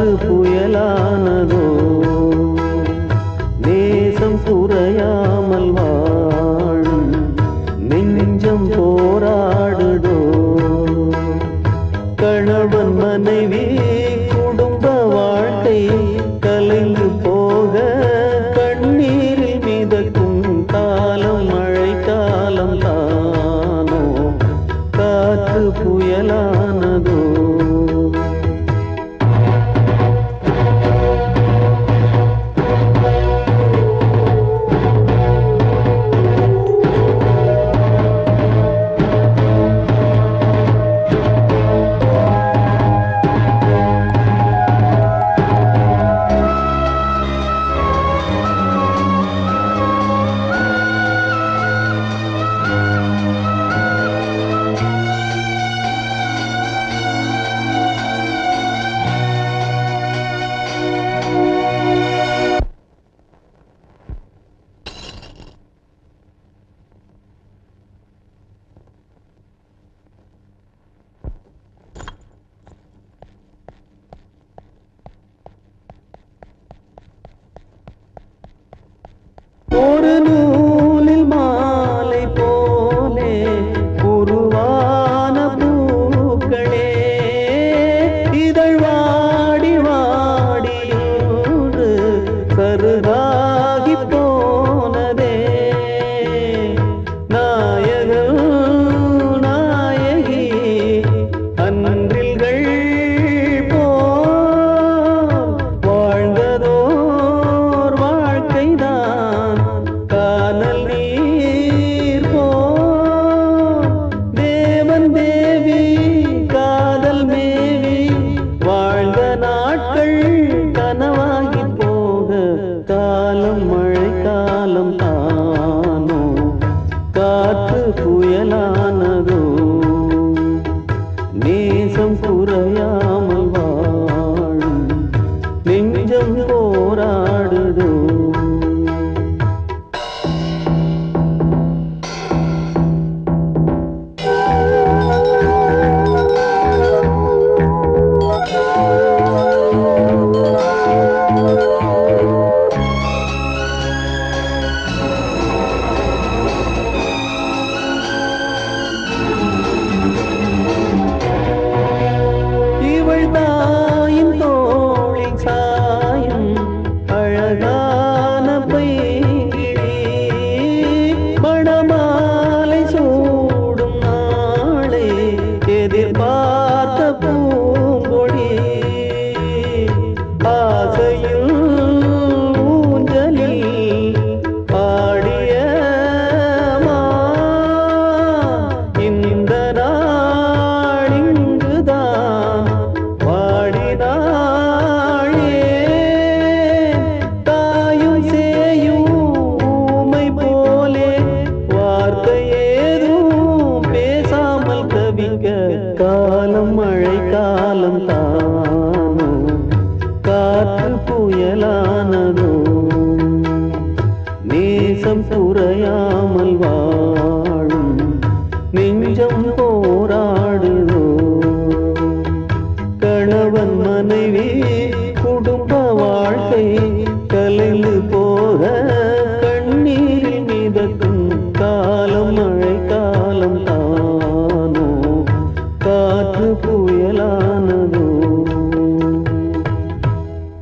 புயலானதோ? நேசம் குறையாமல் வாழும் நெஞ்சம் போராடுதோ? கணவன் மனைவி குடும்ப வாழ்க்கை கலைந்து போக கண்ணீரில் மிதக்கும் காலம் மழை காலம் தானோ? காற்று புயலானதோ? கருதாகி போனதே. நாயகன் நாயகி அன்றில்கள் வாழ்ந்ததோர் வாழ்க்கைதான் கானல் நீர் போல் தேவன் தேவி காதல் மேவி வாழ்ந்த நாட்கள் காற்று தாயின் தோளில் சாயும் அழகான பைங்கிழி மணமாலை காலம் மழை காலம் தானோ? காற்று புயலானதோ? நேசம் துறையாமல் வாழும் நெஞ்சம் போராடுதோ? கணவன் மனைவி குடும்ப வாழ்க்கை